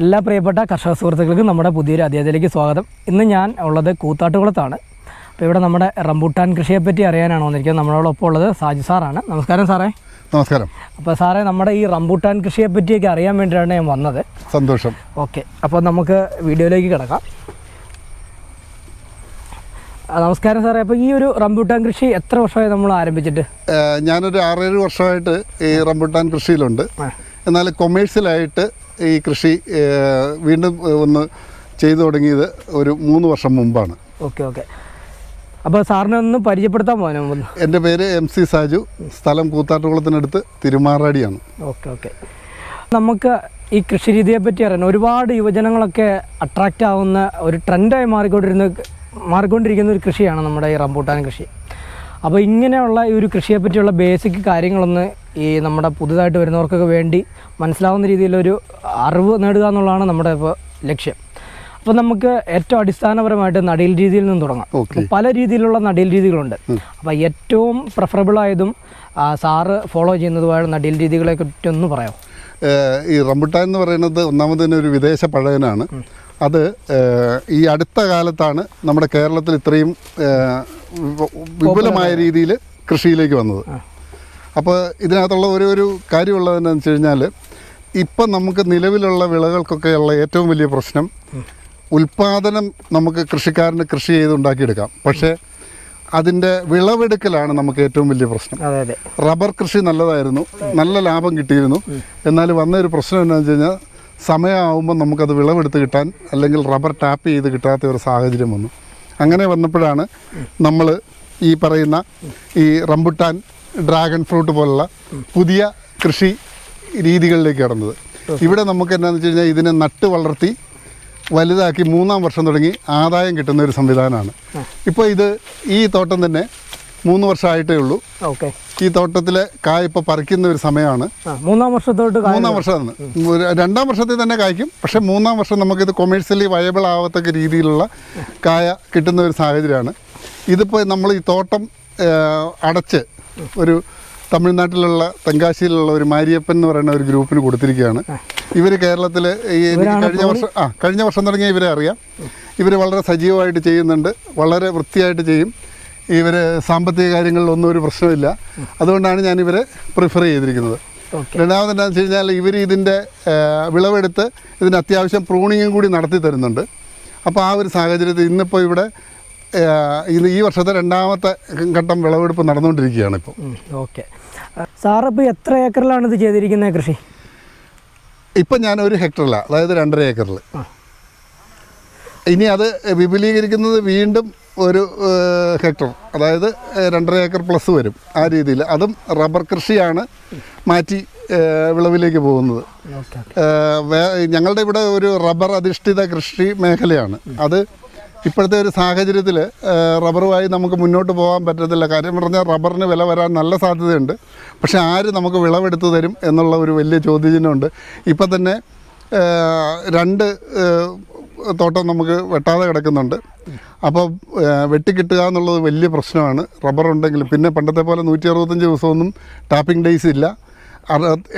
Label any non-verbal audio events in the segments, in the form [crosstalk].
എല്ലാ പ്രിയപ്പെട്ട കർഷക സുഹൃത്തുക്കൾക്കും നമ്മുടെ പുതിയൊരു അധ്യായത്തിലേക്ക് സ്വാഗതം. ഇന്ന് ഞാൻ ഉള്ളത് കൂത്താട്ടുകുളത്താണ്. അപ്പോൾ ഇവിടെ നമ്മുടെ റംബൂട്ടാൻ കൃഷിയെപ്പറ്റി അറിയാനാണ് വന്നിരിക്കുന്നത്. നമ്മളോടൊപ്പം ഉള്ളത് സാജു സാറാണ്. നമസ്കാരം സാറേ. നമസ്കാരം. അപ്പോൾ സാറേ നമ്മുടെ ഈ റംബൂട്ടാൻ കൃഷിയെപ്പറ്റിയൊക്കെ അറിയാൻ വേണ്ടിയിട്ടാണ് ഞാൻ വന്നത്. സന്തോഷം. ഓക്കെ. അപ്പോൾ നമുക്ക് വീഡിയോയിലേക്ക് കിടക്കാം. നമസ്കാരം സാറേ. അപ്പോൾ ഈ ഒരു റംബൂട്ടാൻ കൃഷി എത്ര വർഷമായി നമ്മൾ ആരംഭിച്ചിട്ട്? ഞാനൊരു ആറേഴ് വർഷമായിട്ട് ഈ റംബൂട്ടാൻ കൃഷിയിലുണ്ട്. എന്നാൽ കൊമേഴ്സ്യലായിട്ട് ഈ കൃഷി വീണ്ടും ഒന്ന് ചെയ്തു തുടങ്ങിയത് ഒരു മൂന്ന് വർഷം മുമ്പാണ്. Okay okay. അപ്പോൾ സാറിനെ ഒന്ന് പരിചയപ്പെടുത്താൻ പോകാൻ എന്റെ പേര് എം സി സാജു. സ്ഥലം കൂത്താട്ടുകുളത്തിനടുത്ത് തിരുമാറാടിയാണ്. Okay okay. നമുക്ക് ഈ കൃഷി രീതിയെ പറ്റി അറിയാൻ ഒരുപാട് യുവജനങ്ങളൊക്കെ അട്രാക്റ്റ് ആവുന്ന ഒരു ട്രെൻഡായി മാറിക്കൊണ്ടിരുന്ന മാറിക്കൊണ്ടിരിക്കുന്ന ഒരു കൃഷിയാണ് നമ്മുടെ ഈ റംബൂട്ടാൻ കൃഷി. അപ്പോൾ ഇങ്ങനെയുള്ള ഈ ഒരു കൃഷിയെ പറ്റിയുള്ള ബേസിക് കാര്യങ്ങളൊന്ന് ഈ നമ്മുടെ പുതുതായിട്ട് വരുന്നവർക്കൊക്കെ വേണ്ടി മനസ്സിലാവുന്ന രീതിയിലൊരു അറിവ് നേടുക എന്നുള്ളതാണ് നമ്മുടെ ഇപ്പോൾ ലക്ഷ്യം. അപ്പോൾ നമുക്ക് ഏറ്റവും അടിസ്ഥാനപരമായിട്ട് നടീൽ രീതിയിൽ നിന്ന് തുടങ്ങാം. പല രീതിയിലുള്ള നടീൽ രീതികളുണ്ട്. അപ്പോൾ ഏറ്റവും പ്രിഫറബിൾ ആയതും ആ, സാറ് ഫോളോ ചെയ്യുന്നതുമായ നടീൽ രീതികളെ ഒന്ന് പറയാം ഈ റംബുട്ടാൻ എന്ന് പറയുന്നത് ഒന്നാമത് തന്നെ ഒരു വിദേശ പഴയനാണ്. അത് ഈ അടുത്ത കാലത്താണ് നമ്മുടെ കേരളത്തിൽ ഇത്രയും വിപുലമായ രീതിയിൽ കൃഷിയിലേക്ക് വന്നത്. അപ്പോൾ ഇതിനകത്തുള്ള ഒരു ഒരു കാര്യമുള്ളതെന്നു വെച്ച് കഴിഞ്ഞാൽ ഇപ്പം നമുക്ക് നിലവിലുള്ള വിളകൾക്കൊക്കെയുള്ള ഏറ്റവും വലിയ പ്രശ്നം ഉൽപാദനം നമുക്ക് കൃഷിക്കാരന് കൃഷി ചെയ്ത് ഉണ്ടാക്കിയെടുക്കാം. പക്ഷേ അതിന്റെ വിളവെടുക്കലാണ് നമുക്ക് ഏറ്റവും വലിയ പ്രശ്നം. റബ്ബർ കൃഷി നല്ലതായിരുന്നു. നല്ല ലാഭം കിട്ടിയിരുന്നു. എന്നാൽ വന്ന ഒരു പ്രശ്നം എന്താണെന്ന് വെച്ച് കഴിഞ്ഞാൽ സമയമാകുമ്പോൾ നമുക്കത് വിളവെടുത്ത് കിട്ടാൻ അല്ലെങ്കിൽ റബ്ബർ ടാപ്പ് ചെയ്ത് കിട്ടാത്ത ഒരു സാഹചര്യം വന്നു. അങ്ങനെ വന്നപ്പോഴാണ് നമ്മൾ ഈ പറയുന്ന ഈ റംബുട്ടാൻ ഡ്രാഗൺ ഫ്രൂട്ട് പോലുള്ള പുതിയ കൃഷി രീതികളിലേക്ക് കടന്നത്. ഇവിടെ നമുക്ക് എന്താണെന്ന് വെച്ച് കഴിഞ്ഞാൽ ഇതിനെ നട്ട് വളർത്തി വലുതാക്കി മൂന്നാം വർഷം തുടങ്ങി ആദായം കിട്ടുന്ന ഒരു സംവിധാനമാണ്. ഇപ്പോൾ ഇത് ഈ തോട്ടം തന്നെ മൂന്ന് വർഷമായിട്ടേ ഉള്ളൂ. ഓക്കെ. ഈ തോട്ടത്തിലെ കായ ഇപ്പോൾ പറിക്കുന്ന ഒരു സമയമാണ്. മൂന്നാം വർഷത്തോട്ട് മൂന്നാം വർഷമാണ്. രണ്ടാം വർഷത്തിൽ തന്നെ കായ്ക്കും. പക്ഷെ മൂന്നാം വർഷം നമുക്കിത് കൊമേഴ്സ്യലി വയബിൾ ആവത്തക്ക രീതിയിലുള്ള കായ കിട്ടുന്ന ഒരു സാഹചര്യമാണ്. ഇതിപ്പോൾ നമ്മൾ ഈ തോട്ടം അടച്ച് ഒരു തമിഴ്നാട്ടിലുള്ള തെങ്കാശിയിലുള്ള ഒരു മാരിയപ്പൻ എന്ന് പറയുന്ന ഒരു ഗ്രൂപ്പിന് കൊടുത്തിരിക്കുകയാണ്. ഇവർ കേരളത്തിൽ ഈ കഴിഞ്ഞ വർഷം ആ കഴിഞ്ഞ വർഷം തുടങ്ങിയ ഇവരെ അറിയാം. ഇവർ വളരെ സജീവമായിട്ട് ചെയ്യുന്നുണ്ട്. വളരെ വൃത്തിയായിട്ട് ചെയ്യും. ഇവർ സാമ്പത്തിക കാര്യങ്ങളിലൊന്നും ഒരു പ്രശ്നമില്ല. അതുകൊണ്ടാണ് ഞാൻ ഇവരെ പ്രിഫർ ചെയ്തിരിക്കുന്നത്. രണ്ടാമതെന്താണെന്ന് രണ്ടാമത് എന്താണെന്ന് വെച്ച് കഴിഞ്ഞാൽ ഇവർ ഇതിന്റെ വിളവെടുത്ത് ഇതിന് അത്യാവശ്യം പ്രൂണിങ്ങും കൂടി നടത്തി തരുന്നുണ്ട്. അപ്പോൾ ആ ഒരു സാഹചര്യത്തിൽ ഇന്നിപ്പോൾ ഇവിടെ ഇന്ന് ഈ വർഷത്തെ രണ്ടാമത്തെ ഘട്ടം വിളവെടുപ്പ് നടന്നുകൊണ്ടിരിക്കുകയാണ് ഇപ്പോൾ ഓക്കെ സാർ ഇപ്പോൾ എത്ര ഏക്കറിലാണ് ഇത് ചെയ്തിരിക്കുന്നത് കൃഷി? ഇപ്പം ഞാൻ ഒരു ഹെക്ടറിലാണ് അതായത് രണ്ടര ഏക്കറിൽ ഇനി അത് വിപുലീകരിക്കുന്നത് വീണ്ടും ഒരു ഹെക്ടർ അതായത് രണ്ടര ഏക്കർ പ്ലസ് വരും ആ രീതിയിൽ. അതും റബ്ബർ കൃഷിയാണ് മാറ്റി വിളവിലേക്ക് പോകുന്നത്. ഞങ്ങളുടെ ഇവിടെ ഒരു റബ്ബർ അധിഷ്ഠിത കൃഷി മേഖലയാണ്. അത് ഇപ്പോഴത്തെ ഒരു സാഹചര്യത്തിൽ റബ്ബറുമായി നമുക്ക് മുന്നോട്ട് പോകാൻ പറ്റത്തില്ല. കാര്യം പറഞ്ഞാൽ റബ്ബറിന് വില വരാൻ നല്ല സാധ്യതയുണ്ട്. പക്ഷേ ആര് നമുക്ക് വിളവെടുത്ത് തരും എന്നുള്ള ഒരു വലിയ ചോദ്യചിഹ്നമുണ്ട്. ഇപ്പം തന്നെ രണ്ട് തോട്ടം നമുക്ക് വെട്ടാതെ കിടക്കുന്നുണ്ട്. അപ്പോൾ വെട്ടിക്കിട്ടുക എന്നുള്ളത് വലിയ പ്രശ്നമാണ്. റബ്ബർ ഉണ്ടെങ്കിലും പിന്നെ പണ്ടത്തെ പോലെ നൂറ്റി അറുപത്തഞ്ച് ദിവസമൊന്നും ടാപ്പിംഗ് ഡേയ്സ് ഇല്ല.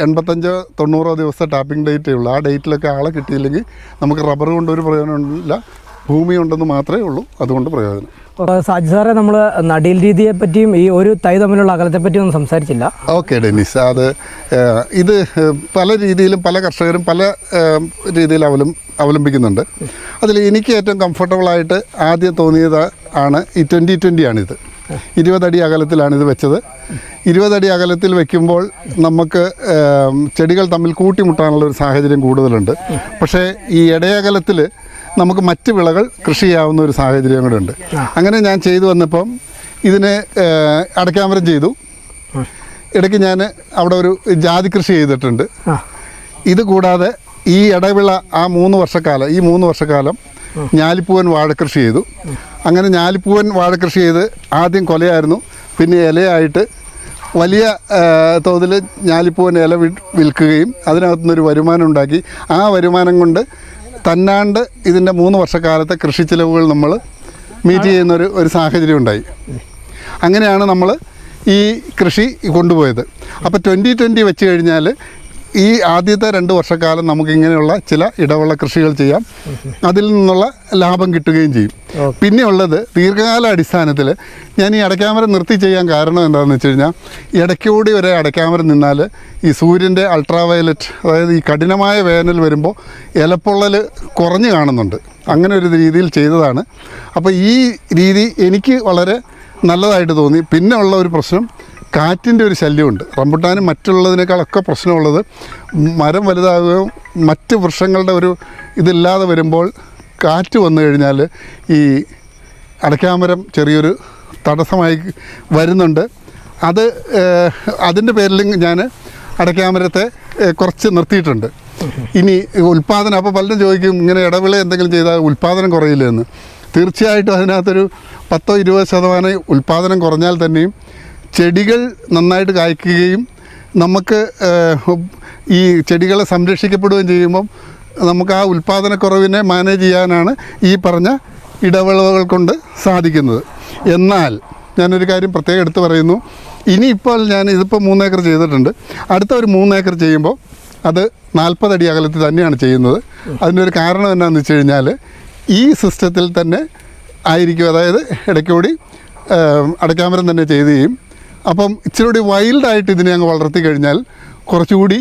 എൺപത്തഞ്ചോ തൊണ്ണൂറോ ദിവസത്തെ ടാപ്പിംഗ് ഡേറ്റേ ഉള്ളൂ. ആ ഡേറ്റിലൊക്കെ ആളെ കിട്ടിയില്ലെങ്കിൽ നമുക്ക് റബ്ബർ കൊണ്ടൊരു പ്രയോജനമില്ല ഭൂമി ഉണ്ടെന്ന് മാത്രമേ ഉള്ളൂ. അതുകൊണ്ട് പ്രയോജനം. സാജി സാറെ നമ്മൾ നടീൽ രീതിയെ പറ്റിയും ഈ ഒരു തൈ തമ്മിലുള്ള അകലത്തെ പറ്റിയും ഒന്നും സംസാരിച്ചില്ല. Okay Dennis. അത് ഇത് പല രീതിയിലും പല കർഷകരും പല രീതിയിൽ അവലം അവലംബിക്കുന്നുണ്ട്. അതിൽ എനിക്ക് ഏറ്റവും കംഫർട്ടബിളായിട്ട് ആദ്യം തോന്നിയത് ആണ് ഈ ട്വന്റി ട്വന്റിയാണിത് ഇരുപതടി അകലത്തിലാണ് ഇത് വെച്ചത്. ഇരുപതടി അകലത്തിൽ വെക്കുമ്പോൾ നമുക്ക് ചെടികൾ തമ്മിൽ കൂട്ടിമുട്ടാനുള്ള ഒരു സാഹചര്യം കൂടുതലുണ്ട്. പക്ഷേ ഈ ഇടയകലത്തിൽ നമുക്ക് മറ്റ് വിളകൾ കൃഷി ചെയ്യാവുന്ന ഒരു സാഹചര്യം കൂടെ ഉണ്ട്. അങ്ങനെ ഞാൻ ചെയ്തു വന്നപ്പം ഇതിനെ അടക്കാമരം ചെയ്തു. ഇടയ്ക്ക് ഞാൻ അവിടെ ഒരു ജാതി കൃഷി ചെയ്തിട്ടുണ്ട്. ഇത് കൂടാതെ ഈ ഇടവിള ആ മൂന്ന് വർഷക്കാലം ഈ മൂന്ന് വർഷക്കാലം ഞാലിപ്പൂവൻ വാഴക്കൃഷി ചെയ്തു. അങ്ങനെ ഞാലിപ്പൂവൻ വാഴക്കൃഷി ചെയ്ത് ആദ്യം കൊലയായിരുന്നു. പിന്നെ ഇലയായിട്ട് വലിയ തോതിൽ ഞാലിപ്പൂവൻ ഇല വിൽക്കുകയും അതിനകത്തുനിന്നൊരു വരുമാനം ഉണ്ടാക്കി. ആ വരുമാനം കൊണ്ട് തന്നാണ്ട് ഇതിന്റെ മൂന്ന് വർഷക്കാലത്തെ കൃഷി ചിലവുകൾ നമ്മൾ മീറ്റ് ചെയ്യുന്നൊരു ഒരു സാഹചര്യം ഉണ്ടായി. അങ്ങനെയാണ് നമ്മൾ ഈ കൃഷി കൊണ്ടുപോയത്. അപ്പോൾ ട്വന്റി ട്വന്റി വെച്ച് കഴിഞ്ഞാൽ ഈ ആദ്യത്തെ രണ്ട് വർഷക്കാലം നമുക്ക് ഇങ്ങനെയുള്ള ചില ഇടവുള്ള കൃഷികൾ ചെയ്യാം. അതിൽ നിന്നുള്ള ലാഭം കിട്ടുകയും ചെയ്യും. പിന്നെയുള്ളത് പിന്നെ ഉള്ളത് ദീർഘകാല അടിസ്ഥാനത്തിൽ ഞാൻ ഈ അടയ്ക്കാമരം നിർത്തി ചെയ്യാൻ കാരണം എന്താണെന്ന് വെച്ച് കഴിഞ്ഞാൽ ഇടയ്ക്കൂടി വരെ അടയ്ക്കാമരം നിന്നാൽ ഈ സൂര്യന്റെ അൾട്രാവയലറ്റ് അതായത് ഈ കഠിനമായ വേനൽ വരുമ്പോൾ ഇലപ്പൊള്ളൽ കുറഞ്ഞു കാണുന്നുണ്ട്. അങ്ങനെ ഒരു രീതിയിൽ ചെയ്തതാണ്. അപ്പോൾ ഈ രീതി എനിക്ക് വളരെ നല്ലതായിട്ട് തോന്നി. പിന്നെ ഉള്ള ഒരു പ്രശ്നം കാറ്റിന്റെ ഒരു ശല്യമുണ്ട്. റംബുട്ടാനും മറ്റുള്ളതിനേക്കാളൊക്കെ പ്രശ്നമുള്ളത് മരം വലുതാകുകയും മറ്റ് വൃക്ഷങ്ങളുടെ ഒരു ഇതില്ലാതെ വരുമ്പോൾ കാറ്റ് വന്നു കഴിഞ്ഞാൽ ഈ അടയ്ക്കാമരം ചെറിയൊരു തടസ്സമായി വരുന്നുണ്ട്. അത് അതിന്റെ പേരിലും ഞാൻ അടയ്ക്കാമരത്തെ കുറച്ച് നിർത്തിയിട്ടുണ്ട്. ഇനി ഉൽപ്പാദനം അപ്പോൾ പലരും ചോദിക്കും ഇങ്ങനെ ഇടവിള എന്തെങ്കിലും ചെയ്താൽ ഉൽപ്പാദനം കുറയില്ലെന്ന് തീർച്ചയായിട്ടും അതിനകത്തൊരു പത്തോ ഇരുപത് ശതമാനം ഉൽപ്പാദനം കുറഞ്ഞാൽ തന്നെയും ചെടികൾ നന്നായിട്ട് കായ്ക്കുകയും നമുക്ക് ഈ ചെടികളെ സംരക്ഷിക്കപ്പെടുകയും ചെയ്യുമ്പം നമുക്ക് ആ ഉൽപ്പാദനക്കുറവിനെ മാനേജ് ചെയ്യാനാണ് ഈ പറഞ്ഞ ഇടവേളകൾ കൊണ്ട് സാധിക്കുന്നത്. എന്നാൽ ഞാനൊരു കാര്യം പ്രത്യേകം എടുത്ത് പറയുന്നു. ഇനിയിപ്പോൾ ഞാൻ ഇതിപ്പോൾ മൂന്നേക്കർ ചെയ്തിട്ടുണ്ട്. അടുത്ത ഒരു മൂന്നേക്കർ ചെയ്യുമ്പോൾ അത് നാൽപ്പതടി അകലത്തിൽ തന്നെയാണ് ചെയ്യുന്നത്. അതിനൊരു കാരണം എന്നാന്ന് വെച്ച് കഴിഞ്ഞാൽ ഈ സിസ്റ്റത്തിൽ തന്നെ ആയിരിക്കും. അതായത് ഇടയ്ക്കൂടി അടയ്ക്കാമരം തന്നെ ചെയ്ത് ചെയ്യും അപ്പം ഇച്ചിരി കൂടി വൈൽഡായിട്ട് ഇതിനെ അങ്ങ് വളർത്തി കഴിഞ്ഞാൽ കുറച്ചുകൂടി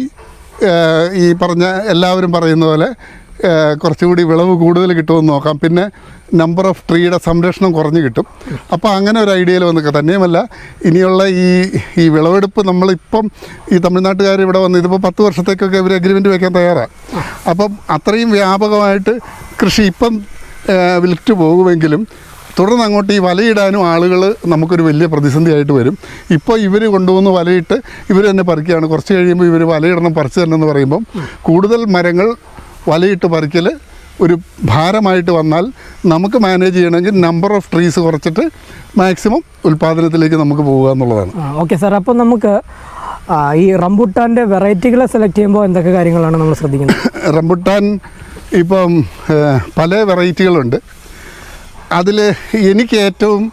ഈ പറഞ്ഞ എല്ലാവരും പറയുന്ന പോലെ കുറച്ചുകൂടി വിളവ് കൂടുതൽ കിട്ടുമെന്ന് നോക്കാം. പിന്നെ നമ്പർ ഓഫ് ട്രീയുടെ സംരക്ഷണം കുറഞ്ഞു കിട്ടും. അപ്പോൾ അങ്ങനെ ഒരു ഐഡിയയിൽ വന്നൊക്കെ തന്നെയുമല്ല ഇനിയുള്ള ഈ ഈ വിളവെടുപ്പ് നമ്മളിപ്പം ഈ തമിഴ്നാട്ടുകാർ ഇവിടെ വന്ന് ഇതിപ്പോൾ പത്ത് വർഷത്തേക്കൊക്കെ ഇവർ അഗ്രിമെന്റ് വയ്ക്കാൻ തയ്യാറാണ് അപ്പം അത്രയും വ്യാപകമായിട്ട് കൃഷി ഇപ്പം വിൽറ്റ് പോകുമെങ്കിലും തുടർന്ന് അങ്ങോട്ട് ഈ വലയിടാനും ആളുകൾ നമുക്കൊരു വലിയ പ്രതിസന്ധിയായിട്ട് വരും. ഇപ്പോൾ ഇവർ കൊണ്ടുവന്ന് വലയിട്ട് ഇവർ തന്നെ പറിക്കുകയാണ്. കുറച്ച് കഴിയുമ്പോൾ ഇവർ വലയിടണം പറിച്ചു തന്നെ എന്ന് പറയുമ്പം കൂടുതൽ മരങ്ങൾ വലയിട്ട് പറിക്കൽ ഒരു ഭാരമായിട്ട് വന്നാൽ നമുക്ക് മാനേജ് ചെയ്യണമെങ്കിൽ നമ്പർ ഓഫ് ട്രീസ് കുറച്ചിട്ട് മാക്സിമം ഉൽപ്പാദനത്തിലേക്ക് നമുക്ക് പോകുക എന്നുള്ളതാണ്. ഓക്കെ സാർ അപ്പോൾ നമുക്ക് ഈ റംബുട്ടാന്റെ വെറൈറ്റികളെ സെലക്ട് ചെയ്യുമ്പോൾ എന്തൊക്കെ കാര്യങ്ങളാണ് നമ്മൾ ശ്രദ്ധിക്കുന്നത്? [coughs] റംബുട്ടാൻ ഇപ്പം പല വെറൈറ്റികളുണ്ട്. അതിൽ എനിക്ക് ഏറ്റവും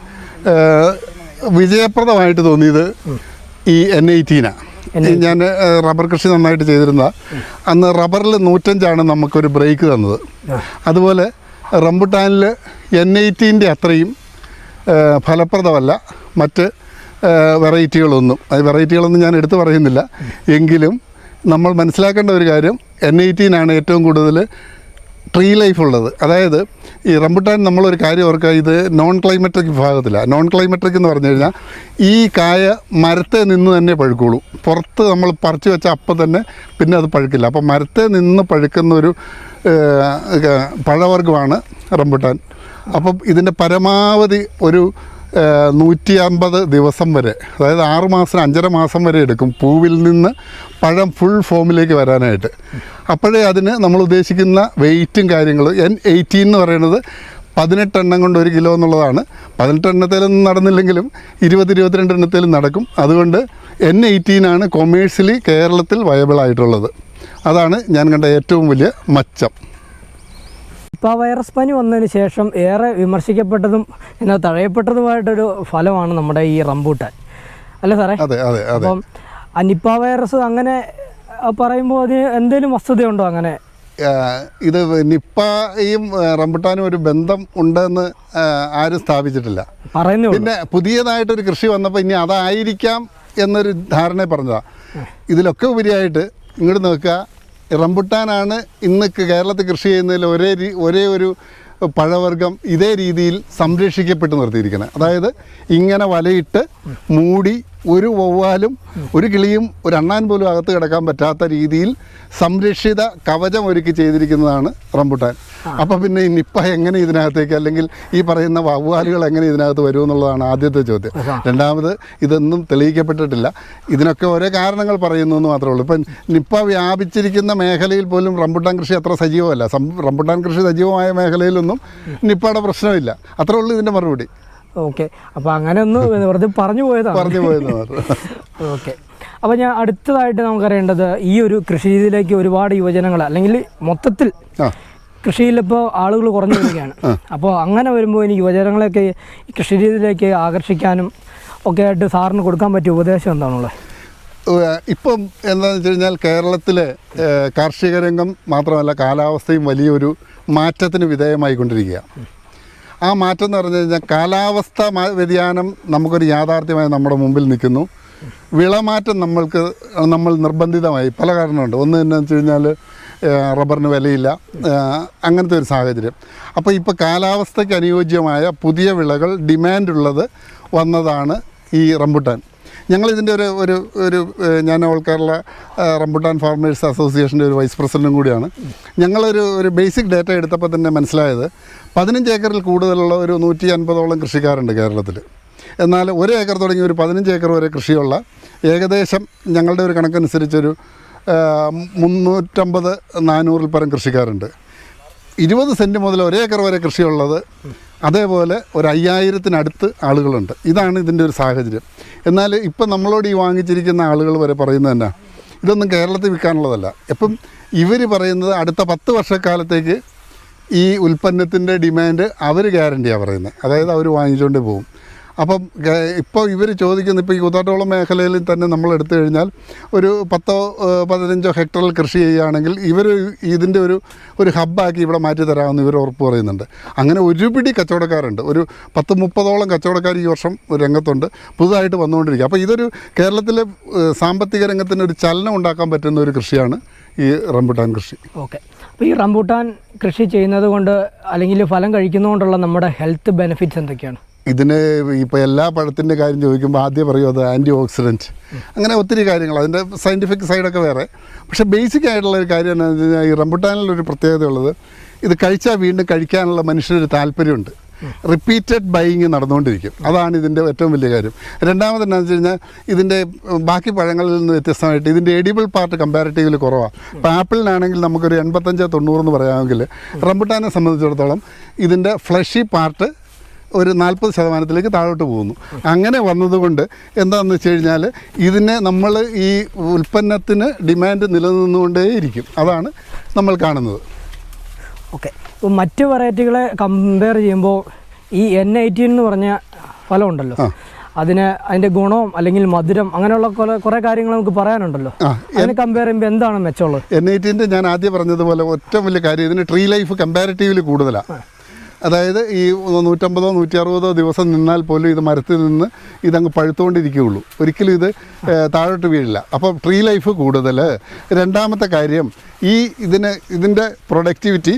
വിജയപ്രദമായിട്ട് തോന്നിയത് ഈ എൻ എയ്റ്റീനാണ് ഞാൻ റബ്ബർ കൃഷി നന്നായിട്ട് ചെയ്തിരുന്ന അന്ന് റബ്ബറിൽ നൂറ്റഞ്ചാണ് നമുക്കൊരു ബ്രേക്ക് തന്നത്. അതുപോലെ റംബുട്ടാനിൽ എൻ എയ്റ്റീന്റെ അത്രയും ഫലപ്രദമല്ല. മറ്റ് വെറൈറ്റികളൊന്നും അത് വെറൈറ്റികളൊന്നും ഞാൻ എടുത്തു പറയുന്നില്ല. എങ്കിലും നമ്മൾ മനസ്സിലാക്കേണ്ട ഒരു കാര്യം എൻ എയ്റ്റീനാണ് ഏറ്റവും കൂടുതൽ ട്രീ ലൈഫ് ഉള്ളത്. അതായത് ഈ റംബുട്ടാൻ നമ്മളൊരു കാര്യം ഓർക്കുക ഇത് നോൺ ക്ലൈമറ്റിക് വിഭാഗത്തിലാണ് നോൺ ക്ലൈമറ്റിക് എന്ന് പറഞ്ഞു കഴിഞ്ഞാൽ ഈ കായ മരത്തെ നിന്ന് തന്നെ പഴുക്കുള്ളൂ പുറത്ത് നമ്മൾ പറിച്ചു വെച്ച അപ്പം തന്നെ പിന്നെ അത് പഴുക്കില്ല. അപ്പോൾ മരത്തെ നിന്ന് പഴുക്കുന്ന ഒരു പഴവർഗമാണ് റംബുട്ടാൻ. അപ്പം ഇതിന്റെ പരമാവധി ഒരു നൂറ്റി അമ്പത് ദിവസം വരെ അതായത് ആറ് മാസം അഞ്ചര മാസം വരെ എടുക്കും പൂവിൽ നിന്ന് പഴം ഫുൾ ഫോമിലേക്ക് വരാനായിട്ട്. അപ്പോഴേ അതിന് നമ്മൾ ഉദ്ദേശിക്കുന്ന വെയിറ്റും കാര്യങ്ങളും എൻ എയ്റ്റീൻ എന്ന് പറയുന്നത് പതിനെട്ടെണ്ണം കൊണ്ട് ഒരു കിലോ എന്നുള്ളതാണ്. പതിനെട്ടെണ്ണത്തേലൊന്നും നടന്നില്ലെങ്കിലും ഇരുപത് ഇരുപത്തിരണ്ട് എണ്ണത്തിലും നടക്കും. അതുകൊണ്ട് എൻ എയ്റ്റീനാണ് കൊമേഴ്സ്യലി കേരളത്തിൽ വയബിൾ ആയിട്ടുള്ളത്. അതാണ് ഞാൻ കണ്ട ഏറ്റവും വലിയ മച്ചം. ഇപ്പോൾ വൈറസ് പനി വന്നതിന് ശേഷം ഏറെ വിമർശിക്കപ്പെട്ടതും എന്നാൽ തഴയപ്പെട്ടതുമായിട്ടൊരു ഫലമാണ് നമ്മുടെ ഈ റംബൂട്ടാൻ. അല്ല സാറേ? അപ്പം നിപ്പ വൈറസ് അങ്ങനെ പറയുമ്പോൾ അതിന് എന്തെങ്കിലും വസ്തുതയുണ്ടോ അങ്ങനെ? ഇത് നിപ്പയും റംബുട്ടാനും ഒരു ബന്ധം ഉണ്ടെന്ന് ആരും സ്ഥാപിച്ചിട്ടില്ല. പിന്നെ പുതിയതായിട്ടൊരു കൃഷി വന്നപ്പോൾ ഇനി അതായിരിക്കാം എന്നൊരു ധാരണ പറഞ്ഞതാണ് ഇതിലൊക്കെ ഉപരിയായിട്ട് ഇങ്ങോട്ട് നോക്കുക. റംബുട്ടാനാണ് ഇന്ന് കേരളത്തിൽ കൃഷി ചെയ്യുന്നതിൽ ഒരേ ഒരേ ഒരു പഴവർഗം ഇതേ രീതിയിൽ സംരക്ഷിക്കപ്പെട്ട് നിർത്തിയിരിക്കുന്നത്. അതായത് ഇങ്ങനെ വലയിട്ട് മൂടി ഒരു വവ്വാലും ഒരു കിളിയും ഒരു അണ്ണാൻ പോലും അകത്ത് കിടക്കാൻ പറ്റാത്ത രീതിയിൽ സംരക്ഷിത കവചം ഒരുക്കി ചെയ്തിരിക്കുന്നതാണ് റംബുട്ടാൻ. അപ്പം പിന്നെ ഈ നിപ്പ എങ്ങനെ ഇതിനകത്തേക്ക് അല്ലെങ്കിൽ ഈ പറയുന്ന വവ്വാലുകൾ എങ്ങനെ ഇതിനകത്ത് വരും എന്നുള്ളതാണ് ആദ്യത്തെ ചോദ്യം. രണ്ടാമത് ഇതൊന്നും തെളിയിക്കപ്പെട്ടിട്ടില്ല. ഇതിനൊക്കെ ഓരോ കാരണങ്ങൾ പറയുന്നു എന്ന് മാത്രമേ ഉള്ളൂ. ഇപ്പം നിപ്പ വ്യാപിച്ചിരിക്കുന്ന മേഖലയിൽ പോലും റംബുട്ടാൻ കൃഷി അത്ര സജീവമല്ല. റംബുട്ടാൻ കൃഷി സജീവമായ മേഖലയിലൊന്നും നിപ്പയുടെ പ്രശ്നമില്ല. അത്രേ ഉള്ളൂ ഇതിന്റെ മറുപടി. ഓക്കെ. അപ്പോൾ അങ്ങനെ ഒന്ന് [laughs] വെറുതെ പറഞ്ഞു പോയതാണ്. പറഞ്ഞു പോയത് [laughs] ഓക്കെ. അപ്പോൾ ഞാൻ അടുത്തതായിട്ട് നമുക്കറിയേണ്ടത് ഈ ഒരു കൃഷി രീതിയിലേക്ക് ഒരുപാട് യുവജനങ്ങൾ അല്ലെങ്കിൽ മൊത്തത്തിൽ കൃഷിയിലിപ്പോൾ ആളുകൾ കുറഞ്ഞു വരികയാണ്. അപ്പോൾ അങ്ങനെ വരുമ്പോൾ ഇനി യുവജനങ്ങളെയൊക്കെ ഈ കൃഷി രീതിയിലേക്ക് ആകർഷിക്കാനും ഒക്കെ ആയിട്ട് സാറിന് കൊടുക്കാൻ പറ്റിയ ഉപദേശം എന്താണുള്ളത്? ഇപ്പം എന്താണെന്ന് വെച്ച് കഴിഞ്ഞാൽ കേരളത്തിലെ കാർഷിക രംഗം മാത്രമല്ല കാലാവസ്ഥയും വലിയൊരു മാറ്റത്തിന് വിധേയമായിക്കൊണ്ടിരിക്കുക ആ മാറ്റം എന്ന് പറഞ്ഞു കഴിഞ്ഞാൽ കാലാവസ്ഥ വ്യതിയാനം നമുക്കൊരു യാഥാർത്ഥ്യമായി നമ്മുടെ മുമ്പിൽ നിൽക്കുന്നു. വിളമാറ്റം നമ്മൾക്ക് നമ്മൾ നിർബന്ധിതമായി പല കാരണമുണ്ട് ഒന്ന് എന്നു വെച്ച് കഴിഞ്ഞാൽ റബ്ബറിന് വിലയില്ല. അങ്ങനത്തെ ഒരു സാഹചര്യം. അപ്പോൾ ഇപ്പോൾ കാലാവസ്ഥയ്ക്ക് അനുയോജ്യമായ പുതിയ വിളകൾ ഡിമാൻഡുള്ളത് വന്നതാണ് ഈ റംബുട്ടാൻ. ഞങ്ങളിതിന്റെ ഒരു ഒരു ഒരു ഞാൻ ഓൾ കേരള റംബുട്ടാൻ ഫാർമേഴ്സ് അസോസിയേഷന്റെ ഒരു വൈസ് പ്രസിഡന്റും കൂടിയാണ്. ഞങ്ങളൊരു ഒരു ബേസിക് ഡാറ്റ എടുത്തപ്പോൾ തന്നെ മനസ്സിലായത് പതിനഞ്ച് ഏക്കറിൽ കൂടുതലുള്ള ഒരു നൂറ്റി അൻപതോളം കൃഷിക്കാരുണ്ട് കേരളത്തിൽ. എന്നാൽ ഒരു ഏക്കർ തുടങ്ങി ഒരു പതിനഞ്ച് ഏക്കർ വരെ കൃഷിയുള്ള ഏകദേശം ഞങ്ങളുടെ ഒരു കണക്കനുസരിച്ചൊരു മുന്നൂറ്റമ്പത് നാനൂറിൽ പരം കൃഷിക്കാരുണ്ട്. ഇരുപത് സെന്റ് മുതൽ ഒരു ഏക്കർ വരെ കൃഷിയുള്ളത് അതേപോലെ ഒരു അയ്യായിരത്തിനടുത്ത് ആളുകളുണ്ട്. ഇതാണ് ഇതിന്റെ ഒരു സാഹചര്യം. എന്നാൽ ഇപ്പം നമ്മളോട് ഈ വാങ്ങിച്ചിരിക്കുന്ന ആളുകൾ വരെ പറയുന്നത് തന്നെ ഇതൊന്നും കേരളത്തിൽ വിൽക്കാനുള്ളതല്ല. ഇപ്പം ഇവർ പറയുന്നത് അടുത്ത പത്ത് വർഷക്കാലത്തേക്ക് ഈ ഉൽപ്പന്നത്തിന്റെ ഡിമാൻഡ് അവർ ഗ്യാരണ്ടിയാണ് പറയുന്നത്. അതായത് അവർ വാങ്ങിച്ചുകൊണ്ട് പോകും. അപ്പം ഇപ്പോൾ ഇവർ ചോദിക്കുന്ന ഇപ്പോൾ ഈ കൂത്താട്ടോളം മേഖലയിൽ തന്നെ നമ്മൾ എടുത്തു കഴിഞ്ഞാൽ ഒരു പത്തോ പതിനഞ്ചോ ഹെക്ടറിൽ കൃഷി ചെയ്യുകയാണെങ്കിൽ ഇവർ ഇതിന്റെ ഒരു ഒരു ഹബ്ബാക്കി ഇവിടെ മാറ്റി തരാമെന്ന് ഇവർ ഉറപ്പ് പറയുന്നുണ്ട്. അങ്ങനെ ഒരുപിടി കച്ചവടക്കാരുണ്ട്. ഒരു പത്ത് മുപ്പതോളം കച്ചവടക്കാർ ഈ വർഷം രംഗത്തുണ്ട്. പുതുതായിട്ട് വന്നുകൊണ്ടിരിക്കുക. അപ്പോൾ ഇതൊരു കേരളത്തിലെ സാമ്പത്തിക രംഗത്തിന് ഒരു ചലനം ഉണ്ടാക്കാൻ പറ്റുന്ന ഒരു കൃഷിയാണ് ഈ റംബുട്ടാൻ കൃഷി. ഓക്കെ. അപ്പോൾ ഈ റംബുട്ടാൻ കൃഷി ചെയ്യുന്നത് കൊണ്ട് അല്ലെങ്കിൽ ഫലം കഴിക്കുന്നതുകൊണ്ടുള്ള നമ്മുടെ ഹെൽത്ത് ബെനിഫിറ്റ്സ് എന്തൊക്കെയാണ്? ഇതിന് ഇപ്പോൾ എല്ലാ പഴത്തിന്റെ കാര്യം ചോദിക്കുമ്പോൾ ആദ്യം പറയും അത് ആന്റി ഓക്സിഡന്റ് അങ്ങനെ ഒത്തിരി കാര്യങ്ങൾ അതിന്റെ സയന്റിഫിക് സൈഡൊക്കെ വേറെ. പക്ഷെ ബേസിക് ആയിട്ടുള്ള ഒരു കാര്യം എന്താണെന്ന് വെച്ച് ഈ റംബുട്ടാനിലൊരു പ്രത്യേകത ഉള്ളത് ഇത് കഴിച്ചാൽ വീണ്ടും കഴിക്കാനുള്ള മനുഷ്യനൊരു താല്പര്യമുണ്ട്. റിപ്പീറ്റഡ് ബൈയിങ് നടന്നുകൊണ്ടിരിക്കും. അതാണ് ഇതിന്റെ ഏറ്റവും വലിയ കാര്യം. രണ്ടാമത് എന്താണെന്ന് വെച്ച് കഴിഞ്ഞാൽ ഇതിന്റെ ബാക്കി പഴങ്ങളിൽ നിന്ന് വ്യത്യസ്തമായിട്ട് ഇതിന്റെ എഡിബിൾ പാർട്ട് കമ്പാരിറ്റീവ്ലി കുറവാണ് ഇപ്പോൾ ആപ്പിളിനാണെങ്കിൽ നമുക്കൊരു എൺപത്തഞ്ച് തൊണ്ണൂറ് എന്ന് പറയാമെങ്കിൽ റംബുട്ടാനെ സംബന്ധിച്ചിടത്തോളം ഇതിന്റെ ഫ്ലഷി പാർട്ട് ഒരു നാൽപ്പത് ശതമാനത്തിലേക്ക് താഴോട്ട് പോകുന്നു. അങ്ങനെ വന്നതുകൊണ്ട് എന്താണെന്ന് വെച്ച് കഴിഞ്ഞാൽ ഇതിനെ നമ്മൾ ഈ ഉൽപ്പന്നത്തിന് ഡിമാൻഡ് നിലനിന്നുകൊണ്ടേയിരിക്കും. അതാണ് നമ്മൾ കാണുന്നത്. ഓക്കെ. ഇപ്പോൾ മറ്റ് വെറൈറ്റികളെ കമ്പയർ ചെയ്യുമ്പോൾ ഈ എൻ എയ്റ്റീൻ എന്ന് പറഞ്ഞ ഫലം ഉണ്ടല്ലോ അതിന് അതിന്റെ ഗുണവും അല്ലെങ്കിൽ മധുരം അങ്ങനെയുള്ള കുറേ കുറേ കാര്യങ്ങൾ നമുക്ക് പറയാനുണ്ടല്ലോ. അതിന് കമ്പയർ ചെയ്യുമ്പോൾ എന്താണ് മെച്ചമുള്ളത്? എൻ ഐറ്റിന്റെ ഞാൻ ആദ്യം പറഞ്ഞതുപോലെ ഒറ്റ വലിയ കാര്യം ഇതിന് ട്രീ ലൈഫ് കമ്പാരിറ്റീവ്ലി കൂടുതലാണ് അതായത് ഈ നൂറ്റമ്പതോ നൂറ്റി അറുപതോ ദിവസം നിന്നാൽ പോലും ഇത് മരത്തിൽ നിന്ന് ഇതങ്ങ് പഴുത്തുകൊണ്ടിരിക്കുകയുള്ളൂ. ഒരിക്കലും ഇത് താഴോട്ട് വീഴില്ല. അപ്പോൾ ട്രീ ലൈഫ് കൂടുതൽ രണ്ടാമത്തെ കാര്യം ഈ ഇതിന് ഇതിന്റെ പ്രൊഡക്ടിവിറ്റി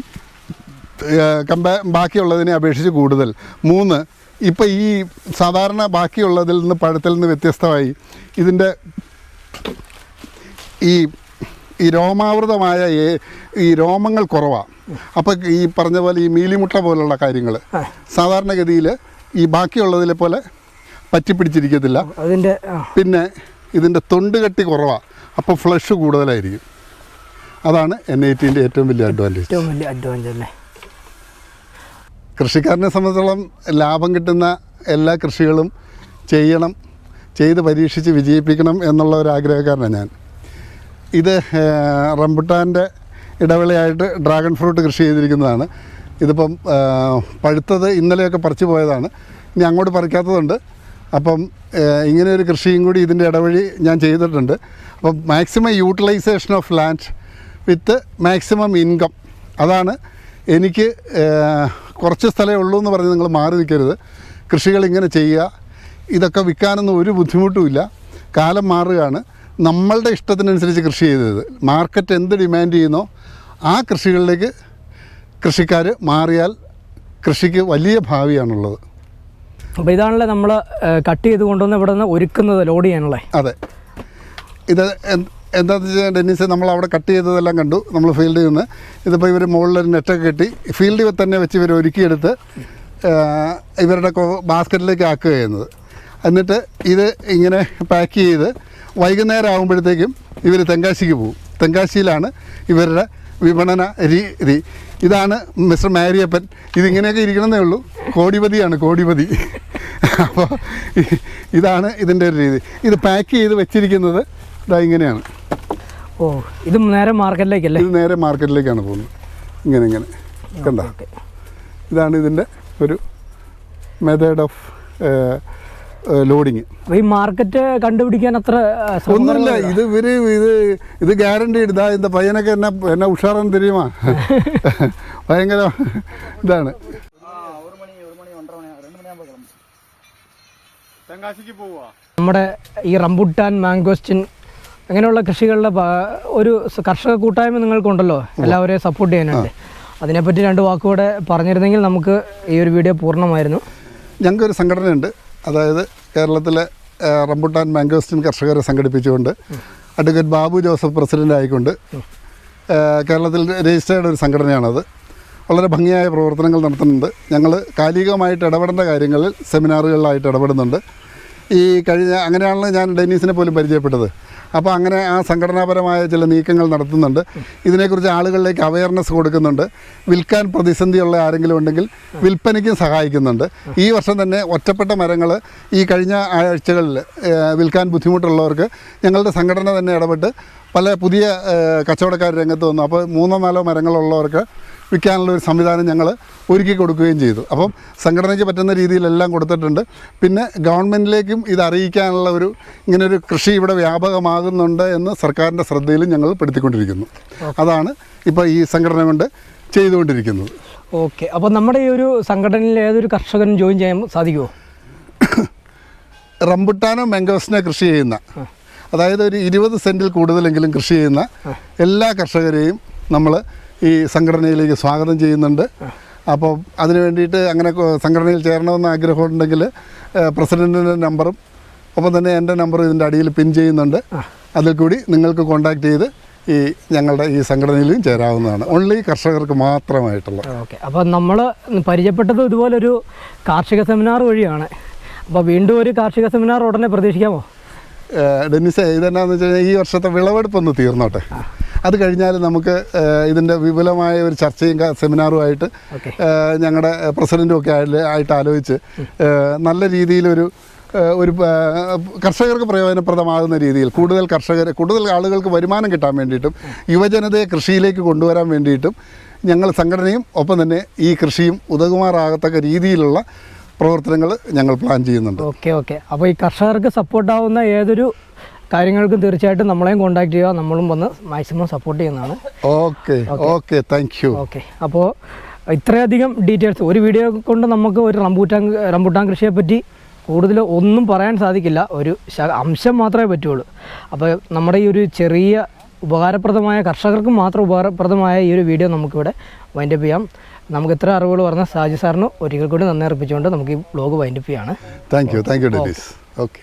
കമ്പാ ബാക്കിയുള്ളതിനെ അപേക്ഷിച്ച് കൂടുതൽ. മൂന്ന് ഇപ്പോൾ ഈ സാധാരണ ബാക്കിയുള്ളതിൽ നിന്ന് പഴത്തിൽ നിന്ന് വ്യത്യസ്തമായി ഇതിന്റെ ഈ ഈ രോമാവൃതമായ ഈ രോമങ്ങൾ കുറവാണ് അപ്പോൾ ഈ പറഞ്ഞ പോലെ ഈ മീലിമുട്ട പോലുള്ള കാര്യങ്ങൾ സാധാരണഗതിയിൽ ഈ ബാക്കിയുള്ളതിലെ പോലെ പറ്റിപ്പിടിച്ചിരിക്കത്തില്ല. അതിന്റെ പിന്നെ ഇതിന്റെ തൊണ്ട് കെട്ടി കുറവാണ് അപ്പോൾ ഫ്ലഷ് കൂടുതലായിരിക്കും. അതാണ് എൻ ഐ ടിന്റെ ഏറ്റവും വലിയ അഡ്വാന്റേജ് ഏറ്റവും വലിയ അഡ്വാന്റേജ് കൃഷിക്കാരനെ സംബന്ധിച്ചോളം ലാഭം കിട്ടുന്ന എല്ലാ കൃഷികളും ചെയ്യണം ചെയ്ത് പരീക്ഷിച്ച് വിജയിപ്പിക്കണം എന്നുള്ള ഒരു ആഗ്രഹക്കാരനാണ് ഞാൻ. ഇത് റംബുട്ടാന്റെ ഇടവിളയായിട്ട് ഡ്രാഗൺ ഫ്രൂട്ട് കൃഷി ചെയ്തിരിക്കുന്നതാണ്. ഇതിപ്പം പഴുത്തത് ഇന്നലെയൊക്കെ പറിച്ചു പോയതാണ്. ഇനി അങ്ങോട്ട് പറിക്കാത്തതുണ്ട്. അപ്പം ഇങ്ങനെ ഒരു കൃഷിയും കൂടി ഇതിന്റെ ഇടവഴി ഞാൻ ചെയ്തിട്ടുണ്ട്. അപ്പം maximum utilisation of land with maximum income അതാണ് എനിക്ക് കുറച്ച് സ്ഥലമേ ഉള്ളൂ എന്ന് പറഞ്ഞ് നിങ്ങൾ മാറി നിൽക്കരുത്. കൃഷികൾ ഇങ്ങനെ ചെയ്യുക. ഇതൊക്കെ വിൽക്കാനൊന്നും ഒരു ബുദ്ധിമുട്ടുമില്ല കാലം മാറുകയാണ്. നമ്മളുടെ ഇഷ്ടത്തിനനുസരിച്ച് കൃഷി ചെയ്തത്. മാർക്കറ്റ് എന്ത് ഡിമാൻഡ് ചെയ്യുന്നോ ആ കൃഷികളിലേക്ക് കൃഷിക്കാർ മാറിയാൽ കൃഷിക്ക് വലിയ ഭാവിയാണുള്ളത്. അപ്പോൾ ഇതാണല്ലേ നമ്മൾ കട്ട് ചെയ്ത് കൊണ്ടുവന്ന് ഇവിടെ നിന്ന് ഒരുക്കുന്നത് ലോഡ് ചെയ്യാനുള്ളത് അതെ. ഇത് എന്ത്- എന്താണെന്ന് വെച്ചാൽ ഡെന്നീസ് നമ്മൾ അവിടെ കട്ട് ചെയ്തതെല്ലാം കണ്ടു നമ്മൾ ഫീൽഡിൽ നിന്ന്. ഇതിപ്പോൾ ഇവർ മുകളിലൊരു നെറ്റൊക്കെ കെട്ടി ഫീൽഡിൽ തന്നെ വെച്ച് ഇവർ ഒരുക്കിയെടുത്ത് ഇവരുടെ ബാസ്ക്കറ്റിലേക്ക് ആക്കുക ചെയ്യുന്നത്. എന്നിട്ട് ഇത് ഇങ്ങനെ പാക്ക് ചെയ്ത് വൈകുന്നേരം ആകുമ്പോഴത്തേക്കും ഇവർ തെങ്കാശിക്ക് പോകും. തെങ്കാശിയിലാണ് ഇവരുടെ വിപണന രീതി ഇതാണ് മിസ്റ്റർ മാരിയപ്പൻ. ഇതിങ്ങനെയൊക്കെ ഇരിക്കണമെന്നേ ഉള്ളൂ. കോടിപതിയാണ് കോടിപതി. അപ്പോൾ ഇതാണ് ഇതിന്റെ ഒരു രീതി. ഇത് പാക്ക് ചെയ്ത് വെച്ചിരിക്കുന്നത് ഇതാ ഇങ്ങനെയാണ്. ഓ ഇത് നേരെ മാർക്കറ്റിലേക്കല്ലേ? ഇത് നേരെ മാർക്കറ്റിലേക്കാണ് പോകുന്നത്. ഇങ്ങനെ ഇങ്ങനെ. കണ്ട? ഇതാണ് ഇതിന്റെ ഒരു മെത്തേഡ് ഓഫ് ലോഡിങ്. ഈ മാർക്കറ്റ് കണ്ടുപിടിക്കാൻ അത്ര ഒന്നുമില്ല. ഇത് ഇവർ ഇത് ഇത് ഗ്യാരണ്ടി ഇടാ. എന്റെ പയ്യനൊക്കെ എന്നെ എന്നെ ഉഷാറാന്ന് തരുമാ ഭയങ്കര ഇതാണ്. നമ്മുടെ ഈ റംബുട്ടാൻ മാംഗോസ്റ്റിൻ അങ്ങനെയുള്ള കൃഷികളുടെ ഒരു കർഷക കൂട്ടായ്മ നിങ്ങൾക്കുണ്ടല്ലോ? എല്ലാവരെയും സപ്പോർട്ട് ചെയ്യാനുണ്ട് അതിനെപ്പറ്റി രണ്ട് വാക്കുകൂടെ പറഞ്ഞിരുന്നെങ്കിൽ നമുക്ക് ഈ ഒരു വീഡിയോ പൂർണമായിരുന്നു. ഞങ്ങൾക്കൊരു സംഘടനയുണ്ട്. അതായത് കേരളത്തിലെ റംബുട്ടാൻ മാംഗോസ്റ്റിൻ കർഷകരെ സംഘടിപ്പിച്ചുകൊണ്ട് അഡ്വക്കേറ്റ് ബാബു ജോസഫ് പ്രസിഡന്റ് ആയിക്കൊണ്ട് കേരളത്തിൽ രജിസ്റ്റേർഡ് ഒരു സംഘടനയാണത്. വളരെ ഭംഗിയായ പ്രവർത്തനങ്ങൾ നടത്തുന്നുണ്ട്. ഞങ്ങൾ കാലികമായിട്ട് ഇടപെടേണ്ട കാര്യങ്ങളിൽ സെമിനാറുകളിലായിട്ട് ഇടപെടുന്നുണ്ട്. ഈ കഴിഞ്ഞ അങ്ങനെയാണല്ലോ ഞാൻ ഡെന്നീസിനെ പോലും പരിചയപ്പെട്ടത്. അപ്പോൾ അങ്ങനെ ആ സംഘടനാപരമായ ചില നീക്കങ്ങൾ നടത്തുന്നുണ്ട്. ഇതിനെക്കുറിച്ച് ആളുകളിലേക്ക് അവയർനെസ് കൊടുക്കുന്നുണ്ട്. വിൽക്കാൻ പ്രതിസന്ധിയുള്ള ആരെങ്കിലും ഉണ്ടെങ്കിൽ വിൽപ്പനയ്ക്കും സഹായിക്കുന്നുണ്ട്. ഈ വർഷം തന്നെ ഒറ്റപ്പെട്ട മരങ്ങൾ ഈ കഴിഞ്ഞ ആഴ്ചകളിൽ വിൽക്കാൻ ബുദ്ധിമുട്ടുള്ളവർക്ക് ഞങ്ങളുടെ സംഘടന തന്നെ ഇടപെട്ട് പല പുതിയ കച്ചവടക്കാർ രംഗത്ത് വന്നു. അപ്പോൾ മൂന്നോ നാലോ മരങ്ങളുള്ളവർക്ക് വിൽക്കാനുള്ള ഒരു സംവിധാനം ഞങ്ങൾ ഒരുക്കി കൊടുക്കുകയും ചെയ്തു. അപ്പം സംഘടനയ്ക്ക് പറ്റുന്ന രീതിയിലെല്ലാം കൊടുത്തിട്ടുണ്ട്. പിന്നെ ഗവൺമെന്റിലേക്കും ഇത് അറിയിക്കാനുള്ള ഒരു ഇങ്ങനൊരു കൃഷി ഇവിടെ വ്യാപകമാകുന്നുണ്ട് എന്ന് സർക്കാരിന്റെ ശ്രദ്ധയിൽ ഞങ്ങൾ പെടുത്തിക്കൊണ്ടിരിക്കുന്നു. അതാണ് ഇപ്പോൾ ഈ സംഘടന കൊണ്ട് ചെയ്തുകൊണ്ടിരിക്കുന്നത്. ഓക്കെ. അപ്പോൾ നമ്മുടെ ഈ ഒരു സംഘടനയിൽ ഏതൊരു കർഷകനും ജോയിൻ ചെയ്യാൻ സാധിക്കുമോ? റംബുട്ടാനോ മാംഗോസിനോ കൃഷി ചെയ്യുന്ന അതായത് ഒരു ഇരുപത് സെന്റിൽ കൂടുതലെങ്കിലും കൃഷി ചെയ്യുന്ന എല്ലാ കർഷകരെയും നമ്മൾ ഈ സംഘടനയിലേക്ക് സ്വാഗതം ചെയ്യുന്നുണ്ട്. അപ്പോൾ അതിന് വേണ്ടിയിട്ട് അങ്ങനെ സംഘടനയിൽ ചേരണമെന്ന് ആഗ്രഹമുണ്ടെങ്കിൽ പ്രസിഡന്റിന്റെ നമ്പറും ഒപ്പം തന്നെ എന്റെ നമ്പർ ഇതിന്റെ അടിയിൽ പിൻ ചെയ്യുന്നുണ്ട്. അതിൽ കൂടി നിങ്ങൾക്ക് കോൺടാക്റ്റ് ചെയ്ത് ഈ ഞങ്ങളുടെ ഈ സംഘടനയിലും ചേരാവുന്നതാണ്. ഓൺലി കർഷകർക്ക് മാത്രമായിട്ടുള്ള. ഓക്കെ. അപ്പോൾ നമ്മൾ പരിചയപ്പെട്ടത് ഇതുപോലൊരു കാർഷിക സെമിനാർ വഴിയാണ്. അപ്പോൾ വീണ്ടും ഒരു കാർഷിക സെമിനാർ ഉടനെ പ്രതീക്ഷിക്കാമോ? ഡെന്നിസേ ഇതെന്നാന്ന് വെച്ച് കഴിഞ്ഞാൽ ഈ വർഷത്തെ വിളവെടുപ്പ് ഒന്ന് തീർന്നോട്ടെ അത് കഴിഞ്ഞാൽ നമുക്ക് ഇതിന്റെ വിപുലമായ ഒരു ചർച്ചയും സെമിനാറുമായിട്ട് ഞങ്ങളുടെ പ്രസിഡന്റും ഒക്കെ ആയിട്ട് ആലോചിച്ച് നല്ല രീതിയിലൊരു ഒരു കർഷകർക്ക് പ്രയോജനപ്രദമാകുന്ന രീതിയിൽ കൂടുതൽ കർഷകരെ കൂടുതൽ ആളുകൾക്ക് വരുമാനം കിട്ടാൻ വേണ്ടിയിട്ടും യുവജനതയെ കൃഷിയിലേക്ക് കൊണ്ടുവരാൻ വേണ്ടിയിട്ടും ഞങ്ങൾ സംഘടനയും ഒപ്പം തന്നെ ഈ കൃഷിയും ഉതകുമാറാകത്തക്ക രീതിയിലുള്ള പ്രവർത്തനങ്ങൾ ഞങ്ങൾ പ്ലാൻ ചെയ്യുന്നുണ്ട്. Okay okay. അപ്പോൾ ഈ കർഷകർക്ക് സപ്പോർട്ടാവുന്ന ഏതൊരു കാര്യങ്ങൾക്കും തീർച്ചയായിട്ടും നമ്മളെയും കോൺടാക്ട് ചെയ്യുക. നമ്മളും വന്ന് മാക്സിമം സപ്പോർട്ട് ചെയ്യുന്നതാണ്. Okay okay thank you okay അപ്പോൾ ഇത്രയധികം ഡീറ്റെയിൽസ് ഒരു വീഡിയോ കൊണ്ട് നമുക്ക് ഒരു റംബൂട്ടാൻ റംബൂട്ടാൻ കൃഷിയെ പറ്റി കൂടുതൽ ഒന്നും പറയാൻ സാധിക്കില്ല. ഒരു അംശം മാത്രമേ പറ്റുള്ളൂ. അപ്പോൾ നമ്മുടെ ഈ ഒരു ചെറിയ ഉപകാരപ്രദമായ കർഷകർക്ക് മാത്രം ഉപകാരപ്രദമായ ഈ ഒരു വീഡിയോ നമുക്കിവിടെ വൈൻഡപ്പ് ചെയ്യാം. നമുക്ക് ഇത്ര അറിവുകൾ പറഞ്ഞ സാജി സാറിന് ഒരിക്കൽ കൂടി നന്ദി അർപ്പിച്ചുകൊണ്ട് നമുക്ക് ഈ ബ്ലോഗ് വൈൻഡപ്പ് ചെയ്യാണ്. Thank you thank you okay